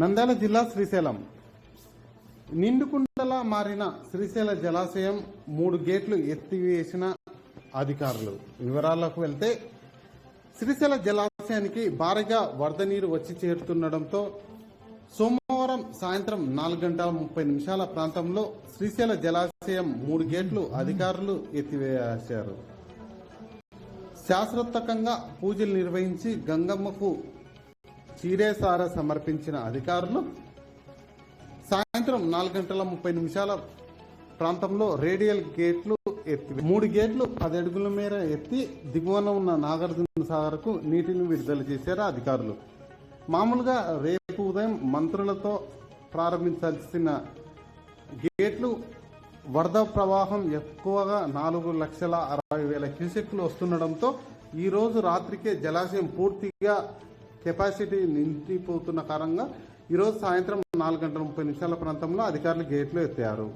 నంద్యాల జిల్లా శ్రీశైలం. నిండుకుండలా మారిన శ్రీశైల జలాశయం మూడు గేట్లు ఎత్తివేసిన అధికారులు. వివరాలకు వెళ్తే శ్రీశైల జలాశయానికి భారీగా వరద నీరు వచ్చి చేరుతుండటంతో సోమవారం సాయంత్రం నాలుగు గంటల ముప్పై నిమిషాల ప్రాంతంలో శ్రీశైల జలాశయం మూడు గేట్లు అధికారులు ఎత్తివేశారు. శాస్త్రోత్తకంగా పూజలు నిర్వహించి గంగమ్మకు చీరేసార సమర్పించిన అధికారులు సాయంత్రం నాలుగు గంటల ముప్పై నిమిషాల ప్రాంతంలో రేడియల్ గేట్లు ఎత్తి మూడు గేట్లు పది అడుగుల మేర ఎత్తి దిగువన ఉన్న నాగార్జున సాగర్కు నీటిని విడుదల చేశారు అధికారులు. మామూలుగా రేపు ఉదయం మంత్రులతో ప్రారంభించాల్సిన గేట్లు వరద ప్రవాహం ఎక్కువగా నాలుగు లక్షల అరవై వేల క్యూసెక్లు వస్తుండడంతో ఈ రోజు రాత్రికే జలాశయం పూర్తిగా కెపాసిటీ నిండిపోతున్న కారణంగా ఈరోజు సాయంత్రం నాలుగు గంటల ముప్పై నిమిషాల ప్రాంతంలో అధికారులు గేట్లు ఎత్తారు.